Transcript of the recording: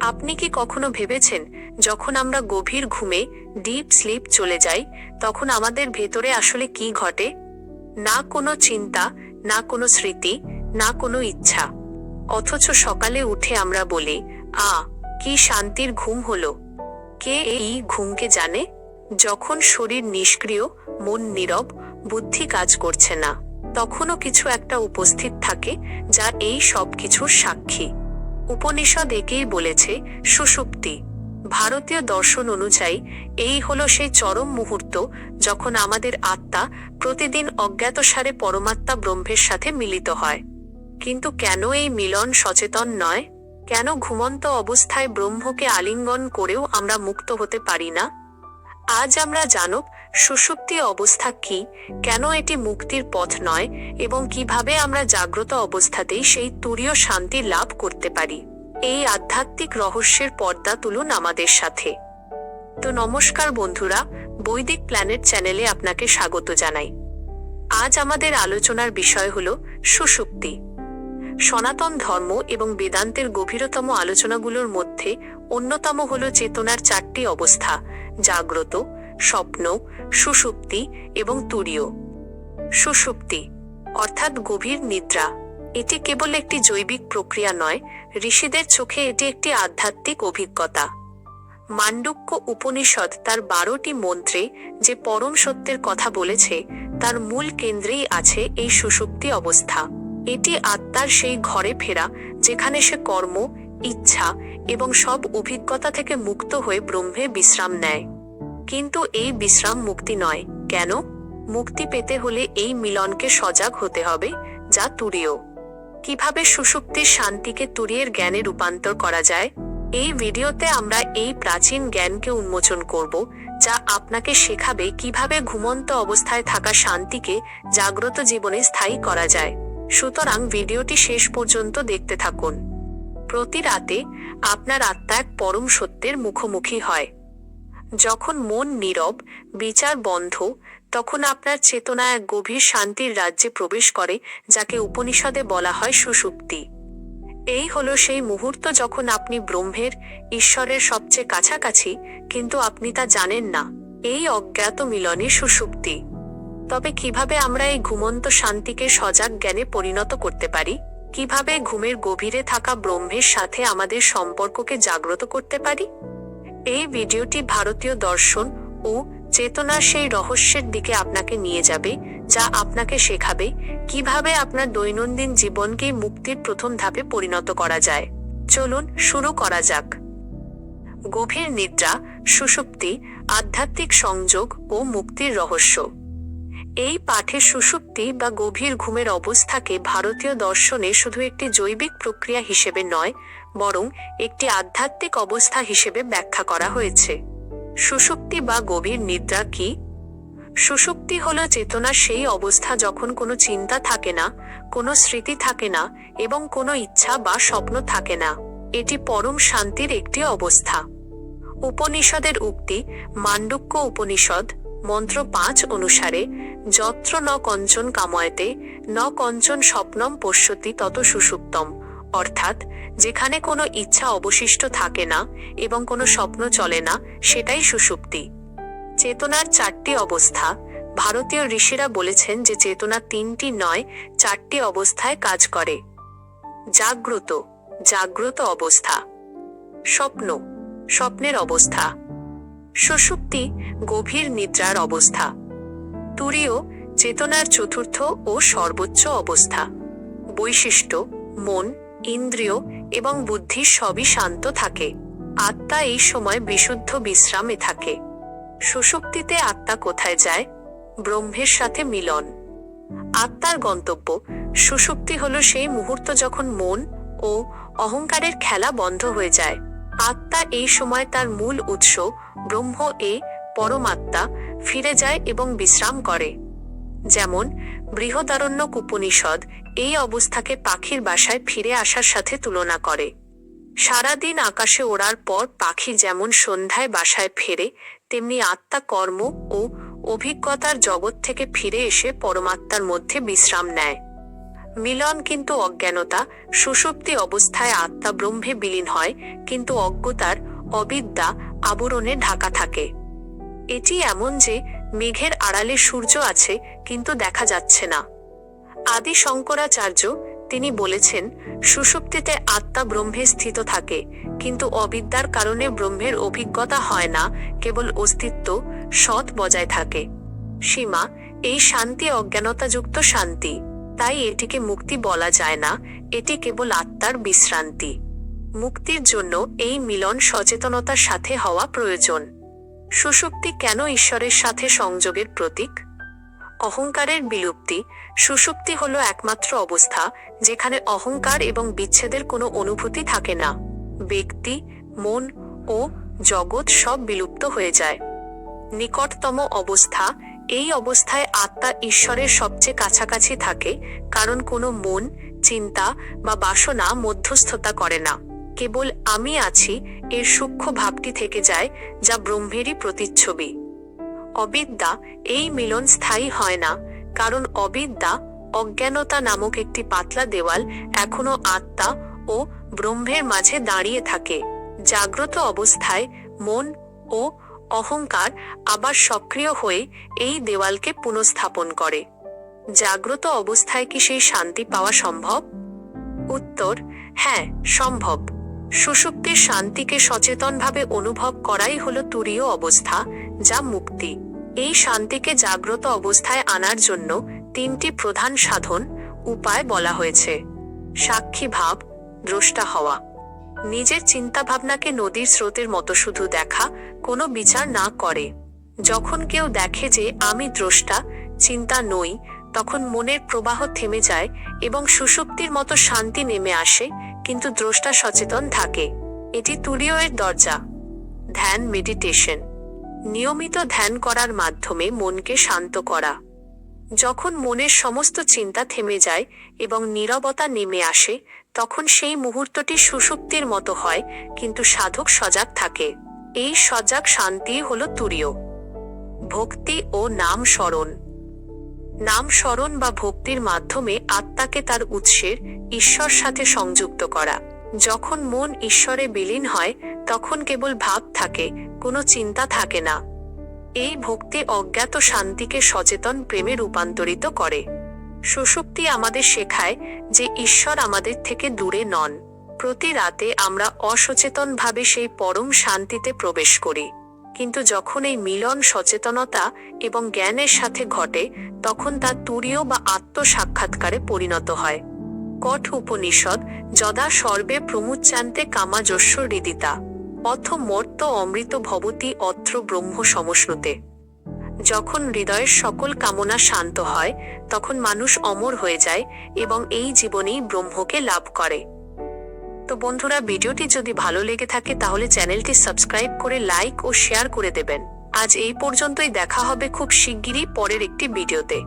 আপনি কি কখনো ভেবেছেন, যখন আমরা গভীর ঘুমে ডিপ স্লিপ চলে যাই, তখন আমাদের ভেতরে আসলে কি ঘটে? না কোনো চিন্তা, না কোনো স্মৃতি, না কোনো ইচ্ছা। অথচ সকালে উঠে আমরা বলি, আ, কি শান্তির ঘুম হলো। কে এই ঘুমকে জানে? যখন শরীর নিষ্ক্রিয়, মন নীরব, বুদ্ধি কাজ করছে না, তখনও কিছু একটা উপস্থিত থাকে, যা এই সব কিছুর সাক্ষী। উপনিষদ একেই বলেছে সুষুপ্তি ভারতীয় দর্শন অনুযায়ী, এই হল সেই চরম মুহূর্ত যখন আমাদের আত্মা প্রতিদিন অজ্ঞাতসারে পরমাত্মা ব্রহ্মের সাথে মিলিত হয়। কিন্তু কেন এই মিলন সচেতন নয়? কেন ঘুমন্ত অবস্থায় ব্রহ্মকে আলিঙ্গন করেও আমরা মুক্ত হতে পারি না? আজ আমরা জানব সুষুপ্তি অবস্থা কি? কেন এটি মুক্তির পথ নয়? এবং কীভাবে আমরা জাগ্রত অবস্থাতেই সেই তুরীয় শান্তি লাভ করতে পারি? এই আধ্যাত্মিক রহস্যের পর্দা তুলুন আমাদের সাথে। তো নমস্কার বন্ধুরা, বৈদিক প্ল্যানেট চ্যানেলে আপনাকে স্বাগত জানাই। আজ আমাদের আলোচনার বিষয় হল সুষুপ্তি। সনাতন ধর্ম এবং বেদান্তের গভীরতম আলোচনাগুলোর মধ্যে অন্যতম হল চেতনার চারটি অবস্থা, জাগ্রত স্বপ্ন, সুষুপ্তি এবং তুরীয়। সুষুপ্তি, অর্থাৎ গভীর নিদ্রা। এটি কেবল একটি জৈবিক প্রক্রিয়া নয়, ঋষিদের চোখে এটি একটি আধ্যাত্মিক অভিজ্ঞতা। মান্ডুক্য উপনিষদ তার বারোটি মন্ত্রে যে পরম সত্যের কথা বলেছে, তার মূল কেন্দ্রেই আছে এই সুষুপ্তি অবস্থা। এটি আত্মার সেই ঘরে ফেরা, যেখানে সে কর্ম, ইচ্ছা এবং সব অভিজ্ঞতা থেকে মুক্ত হয়ে ব্রহ্মে বিশ্রাম নেয়। কিন্তু এই বিশ্রাম মুক্তি নয়। কেন? মুক্তি পেতে হলে এই মিলনকে সজাগ হতে হবে, যা তুরীয়। কীভাবে সুষুপ্তির শান্তিকে তুরিয়ের জ্ঞানে রূপান্তর করা যায়? এই ভিডিওতে আমরা এই প্রাচীন জ্ঞানকে উন্মোচন করব, যা আপনাকে শেখাবে কীভাবে ঘুমন্ত অবস্থায় থাকা শান্তিকে জাগ্রত জীবনে স্থায়ী করা যায়। সুতরাং ভিডিওটি শেষ পর্যন্ত দেখতে থাকুন। প্রতি রাতে আপনার আত্মা এক পরম সত্যের মুখোমুখি হয়। যখন মন নীরব, বিচার বন্ধ, তখন আপনার চেতনা এক গভীর শান্তির রাজ্যে প্রবেশ করে, যাকে উপনিষদে বলা হয় সুষুপ্তি এই হলো সেই মুহূর্ত যখন আপনি ব্রহ্মের, ঈশ্বরের সবচেয়ে কাছাকাছি, কিন্তু আপনি তা জানেন না। এই অজ্ঞাত মিলনে সুষুপ্তি তবে কীভাবে আমরা এই ঘুমন্ত শান্তিকে সজাগ জ্ঞানে পরিণত করতে পারি? কীভাবে ঘুমের গভীরে থাকা ব্রহ্মের সাথে আমাদের সম্পর্ককে জাগ্রত করতে পারি? এই ভিডিওটি ভারতীয় দর্শন ও চেতনার সেই রহস্যের দিকে আপনাকে নিয়ে যাবে, যা আপনাকে শেখাবে কীভাবে আপনার দৈনন্দিন জীবনকে মুক্তির প্রথম ধাপে পরিণত করা যায়। চলুন শুরু করা যাক। গভীর নিদ্রা, সুষুপ্তি, আধ্যাত্মিক সংযোগ ও মুক্তির রহস্য। এই পাঠে সুষুপ্তি বা গভীর ঘুমের অবস্থাকে ভারতীয় দর্শনে শুধু একটি জৈবিক প্রক্রিয়া হিসেবে নয়, বরং একটি আধ্যাত্মিক অবস্থা হিসেবে ব্যাখ্যা করা হয়েছে। সুষুপ্তি বা গভীর নিদ্রা কি? সুষুপ্তি হল চেতনার সেই অবস্থা যখন কোনো চিন্তা থাকে না, কোনো স্মৃতি থাকে না, এবং কোনো ইচ্ছা বা স্বপ্ন থাকে না। এটি পরম শান্তির একটি অবস্থা। উপনিষদের উক্তি, মান্ডুক্য উপনিষদ মন্ত্র পাঁচ অনুসারে, যত্র ন কঞ্চন কাময়তে, ন কঞ্চন স্বপ্নম পশ্যতি তত সুষুপ্তম অর্থাৎ, যেখানে কোনো ইচ্ছা অবশিষ্ট থাকে না এবং কোনো স্বপ্ন চলে না, সেটাই সুষুপ্তি চেতনার চারটি অবস্থা। ভারতীয় ঋষিরা বলেছেন যে চেতনা তিনটি নয়, চারটি অবস্থায় কাজ করে। জাগ্রত। জাগ্রত অবস্থা। স্বপ্ন। স্বপ্নের অবস্থা। সুষুপ্তি গভীর নিদ্রার অবস্থা। তুরীয় চেতনার চতুর্থ ও সর্বোচ্চ অবস্থা। বৈশিষ্ট্য, মন, ইন্দ্রিয় এবং বুদ্ধি সবই শান্ত থাকে। আত্মা এই সময় বিশুদ্ধ বিশ্রামে থাকে। সুষুপ্তিতে আত্মা কোথায় যায়? ব্রহ্মের সাথে মিলন। আত্মার গন্তব্য সুষুপ্তি হলো সেই মুহূর্ত যখন মন ও অহংকারের খেলা বন্ধ হয়ে যায়। আত্মা এই সময় তার মূল উৎস ব্রহ্ম এ পরমাত্মা ফিরে যায় এবং বিশ্রাম করে। যেমন বৃহদারণ্যক উপনিষদ এই অবস্থাকে পাখির বাসায় ফিরে আসার সাথে তুলনা করে। সারাদিন আকাশে ওড়ার পর পাখি যেমন সন্ধ্যায় বাসায় ফেরে, তেমনি আত্মা কর্ম ও অভিজ্ঞতার জগৎ থেকে ফিরে এসে পরমাত্মার মধ্যে বিশ্রাম নেয়। মিলন কিন্তু অজ্ঞানতা, সুষুপ্তি অবস্থায় আত্মা ব্রহ্মে বিলীন হয়, কিন্তু অজ্ঞতার, অবিদ্যা আবরণে ঢাকা থাকে। এটি এমন যে মেঘের আড়ালে সূর্য আছে, কিন্তু দেখা যাচ্ছে না। আদি শঙ্করাচার্য তিনি বলেছেন, সুষুপ্তিতে আত্মা ব্রহ্মে স্থিত থাকে, কিন্তু অবিদ্যার কারণে ব্রহ্মের অভিজ্ঞতা হয় না, কেবল অস্তিত্ব সৎ বজায় থাকে। সীমা, এই শান্তি অজ্ঞানতাযুক্ত শান্তি, তাই এটিকে মুক্তি বলা যায় না, এটি কেবল আত্মার বিশ্রান্তি। মুক্তির জন্য এই মিলন সচেতনতার সাথে হওয়া প্রয়োজন। সুষুপ্তি কেন ঈশ্বরের সাথে সংযোগের প্রতীক? অহংকারের বিলুপ্তি সুষুপ্তি হলো একমাত্র অবস্থা যেখানে অহংকার এবং বিচ্ছেদের কোনো অনুভূতি থাকে না। ব্যক্তি, মন ও জগৎ সব বিলুপ্ত হয়ে যায়। নিকটতম অবস্থা, এই অবস্থায় আত্মা ঈশ্বরের সবচেয়ে কাছাকাছি থাকে কারণ কোনো মন, চিন্তা বা বাসনা মধ্যস্থতা করে না। কেবল আমি আছি, এর সূক্ষ্ম ভাবটি থেকে যায়, যা ব্রহ্মেরই প্রতিচ্ছবি। অবিদ্যা এই মিলন স্থায়ী হয় না, কারণ অবিদ্যা অজ্ঞানতা নামক একটি পাতলা দেওয়াল এখনও আত্মা ও ব্রহ্মের মাঝে দাঁড়িয়ে থাকে। জাগ্রত অবস্থায় মন ও অহংকার আবার সক্রিয় হয়ে এই দেওয়ালকে পুনঃস্থাপন করে। জাগ্রত অবস্থায় কি সেই শান্তি পাওয়া সম্ভব? উত্তর হ্যাঁ সম্ভব। সুষুপ্তির শান্তিকে সচেতনভাবে অনুভব করাই হলো তুরীয় অবস্থা, যা মুক্তি। এই শান্তিকে জাগ্রত অবস্থায় আনার জন্য তিনটি প্রধান সাধন উপায় বলা হয়েছে। সাক্ষী ভাব, দ্রষ্টা হওয়া। নিজের চিন্তাভাবনাকে নদীর স্রোতের মতো শুধু দেখা, কোনো বিচার না করে। যখন কেউ দেখে যে আমি দ্রষ্টা, চিন্তা নই তখন মনের প্রবাহ থেমে যায় এবং সুষুপ্তির মতো শান্তি নেমে আসে, কিন্তু দ্রষ্টা সচেতন থাকে। এটি তুরীয় দরজা। ধ্যান, মেডিটেশন। নিয়মিত ধ্যান করার মাধ্যমে মনকে শান্ত করা। যখন মনের সমস্ত চিন্তা থেমে যায় এবং নীরবতা নেমে আসে, তখন সেই মুহূর্তটি সুষুপ্তির মতো হয়, কিন্তু সাধক সজাগ থাকে। এই সজাগ শান্তি হল তুরীয় ভক্তি ও নাম স্মরণ। নাম স্মরণ বা ভক্তির মাধ্যমে আত্মাকে তার উৎসের, ঈশ্বর সাথে সংযুক্ত করা। যখন মন ঈশ্বরে বিলীন হয়, তখন কেবল ভাব থাকে, কোনো চিন্তা থাকে না। এই ভক্তি অজ্ঞাত শান্তিকে সচেতন প্রেমে রূপান্তরিত করে। সুষুপ্তি আমাদের শেখায় যে ঈশ্বর আমাদের থেকে দূরে নন। প্রতি রাতে আমরা অসচেতনভাবে সেই পরম শান্তিতে প্রবেশ করি। কিন্তু যখন এই মিলন সচেতনতা এবং জ্ঞানের সাথে ঘটে, তখন তা তুরীয় বা আত্মসাক্ষাৎকারে পরিণত হয়। কঠ উপনিষদ, যদা সর্বে প্রমুচ্চান্তে কামাজস্য হৃদিতা, অথ মর্ত অমৃত ভবতী অত্র ব্রহ্ম সমশ্নুতে যখন হৃদয়ের সকল কামনা শান্ত হয়, তখন মানুষ অমর হয়ে যায় এবং এই জীবনেই ব্রহ্মকে লাভ করে। তো বন্ধুরা, ভিডিওটি যদি ভালো লেগে থাকে, তাহলে চ্যানেলটি সাবস্ক্রাইব করে লাইক ও শেয়ার করে দেবেন। আজ এই পর্যন্তই, দেখা হবে খুব শিগগিরই পরের একটি ভিডিওতে।